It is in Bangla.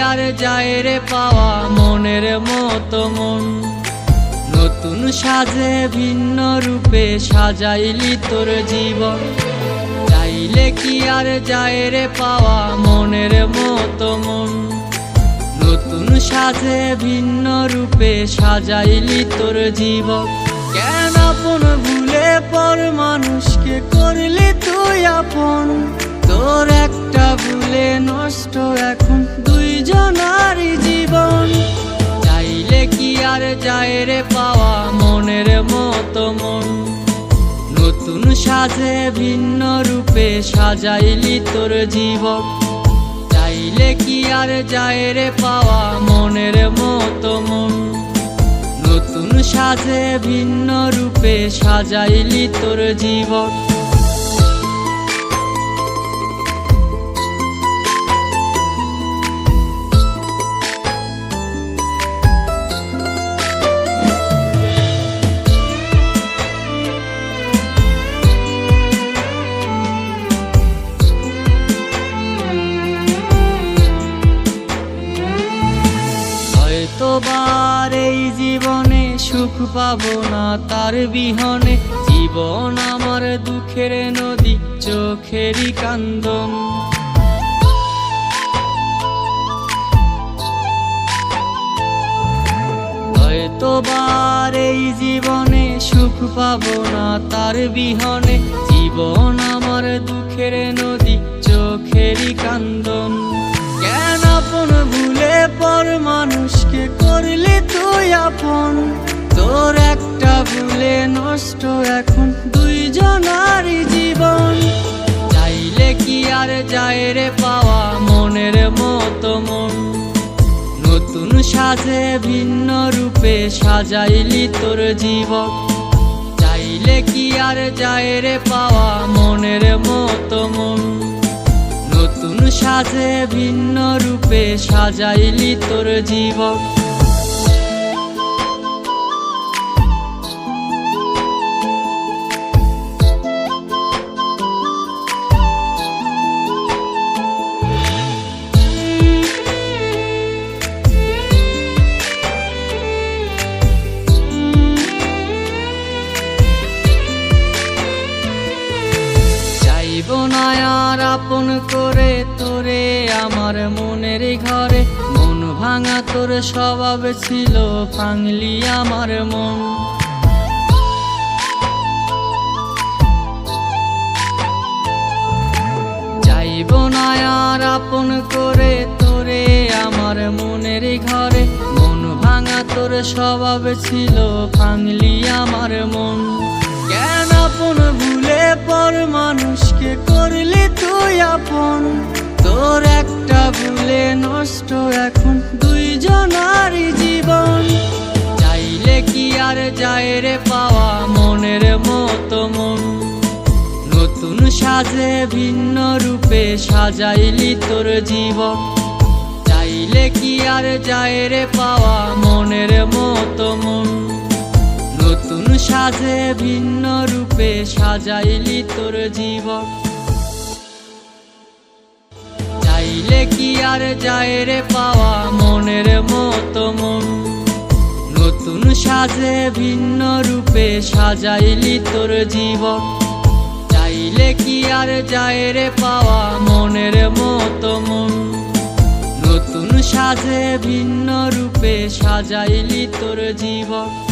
আর যায় রে পাওয়া মনের মতো মন? নতুন সাজে ভিন্ন রূপে সাজাইলি তোর জীবন। চাইলে কি আর যায় রে পাওয়া মনের মতো মন? নতুন সাজে ভিন্ন রূপে সাজাইলি তোর জীবন। কেন আপন ভুলে পর মানুষকে করলি তুই আপন? মতো মন। নতুন সাজে ভিন্ন রূপে সাজাইলি তোর জীবন। চাইলে কি আর যায় রে পাওয়া মনের মতো মন। নতুন সাজে ভিন্ন রূপে সাজাইলি তোর জীবন। হয়তো এই জীবনে সুখ পাবো না, তার বিহনে জীবন আমার দুঃখের নদী, চোখেরই কান্দন। হয়তো বার এই জীবনে সুখ পাবো না, তার বিহনে জীবন আমার দুঃখের নদী, চোখেরই কান্দন। কেন আপন ভুলে পর মানুষকে করলি তুই আপন। তোর একটা ভুলে নষ্ট এখন দুইজনারই জীবন। চাইলে কি আর যায় রে পাওয়া মনের মতো মন? নতুন সাজে ভিন্ন রূপে সাজাইলি তোর জীবন। চাইলে কি আর যায় রে পাওয়া মনের মতো মন? নতুন সাজে ভিন্ন রূপে সাজাইলি তোর জীবন। আর আপন করে তোরে, আমার মনের ঘরে। মন ভাঙা তোর স্বভাব ছিল, ভাঙলি আমার মন। না আর আপন করে তোরে, আমার মনের ঘরে। মন ভাঙা তোর স্বভাব ছিল আমার মন। কেন আপন ভুলে পর মানুষকে করলি আপন তোর একটা ভুলে নষ্ট এখন দুইজনারই জীবন। চাইলে কি আর যায় রে পাওয়া মনের মতো মন? নতুন সাজে ভিন্ন রূপে সাজাইলি তোর জীবন। চাইলে কি আর যায় রে পাওয়া মনের মতো মন? নতুন সাজে ভিন্ন রূপে সাজাইলি তোর জীবন। চাইলে কি আর যায় রে পাওয়া মনের মতো মন? নতুন সাজে ভিন্ন রূপে সাজাইলি তোর জীবন। চাইলে কি আর যায় রে পাওয়া মনের মতো মন? নতুন সাজে ভিন্ন রূপে সাজাইলি তোর জীবন।